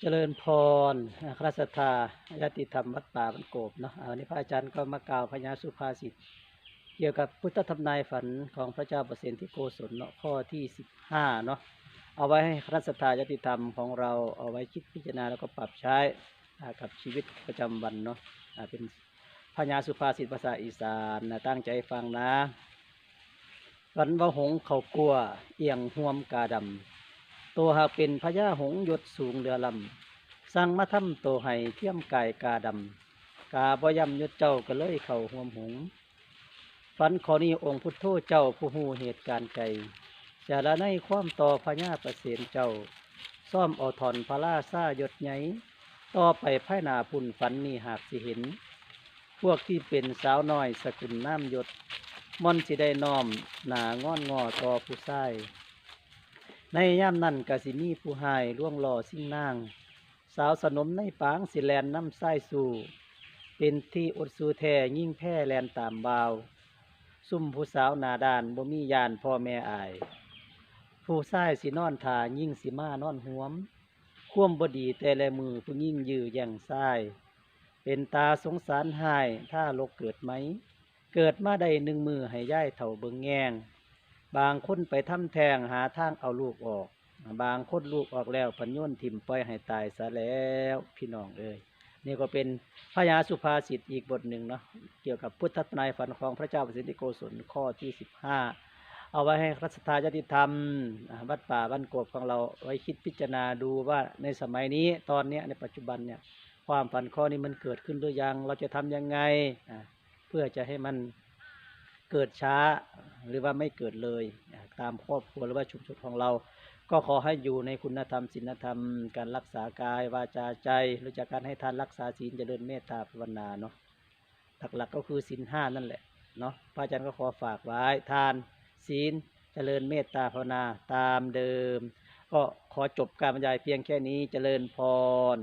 เจริญพรคณะสัทธาญาติธรรมวัดป่าบันโกบเนาะอันนี้พระอาจารย์ก็มากล่าวพญาสุภาษิตเกี่ยวกับพุทธธรรมนายฝันของพระเจ้าประสนที่โกศลเนาะข้อที่สิบห้าเนาะเอาไว้ให้คณะสัทธาญาติธรรมของเราเอาไว้คิดพิจารณาแล้วก็ปรับใช้กับชีวิตประจำวันเนาะเป็นพญาสุภาษิตภาษาอีสานนะตั้งใจฟังนะฝันว่าหงเขากลัวเอียงห่วมกาดำ ตัวหากเป็นพญาหงส์ยศสูงเรือลำสั่งมาทำตัวให้เทียมกายกาดำกาบ่ยำยศเจ้าก็เลยเข้าห่วมหงส์ฝันขอนี้องค์พุทโธเจ้าผู้หูเหตุการณ์ใจจะละในความต่อพญาประเสนเจ้า ซ่อมเอาถอนพระลาซายศไงต่อไปภายหนาพุ่นฝันนี้หากสิเห็น พวกที่เป็นสาวน้อยสกุลน้ำยศม่อนสิได้น้อมหนางอนงอต่อผู้ชาย ในย่ามนั้นกสิมีผู้หายล่วงหล่อสิ่งนาง สาวสนมในปางสิแลนน้ำไส้สู่ เป็นที่อดสูแท่ยิ่งแพ่แลนตามบาว ซุ่มผู้สาวนาดานบ่มียานพ่อแม่อาย ผู้ชายสินอนทายิ่งสิมานอนหวม คว่มบดีแต่ละมือผู้ยิ่งยื้อย่างซ้ายเป็นตาสงสารหายถ้าลกเกิดไหม เกิดมาได้หนึ่งมือให้ย่ายเถ่าเบิงแงง บางคนไปทำแทงหาทางเอาลูกออก บางคนลูกออกแล้วพันย่นถิ่มปล่อยให้ตายซะแล้วพี่น้องเอ้ยนี่ก็เป็นพญาสุภาษิตอีกบทหนึ่งเนาะเกี่ยวกับพุทธทนายฝันของพระเจ้าประสิทธิโกศลข้อที่สิบห้าเอาไว้ให้รัศทายติธรรมวัดป่าบ้านกบของเราไว้คิดพิจารณาดูว่าในสมัยนี้ตอนนี้ในปัจจุบันเนี่ยความฝันข้อนี้มันเกิดขึ้นหรือยัง เราจะทำยังไง เพื่อจะให้มัน เกิดช้าหรือว่าไม่เกิดเลยตามครอบครัวหรือว่าชุมชนของเรา ก็ขอให้อยู่ในคุณธรรมศีลธรรม การรักษากายวาจาใจรู้จักการให้ทานรักษาศีลเจริญเมตตาภาวนาเนาะหลักๆก็คือศีลห้านั่นแหละเนาะพระอาจารย์ก็ขอฝากไว้ทานศีลเจริญเมตตาภาวนาตามเดิม ก็ขอจบการบรรยายเพียงแค่นี้เจริญพร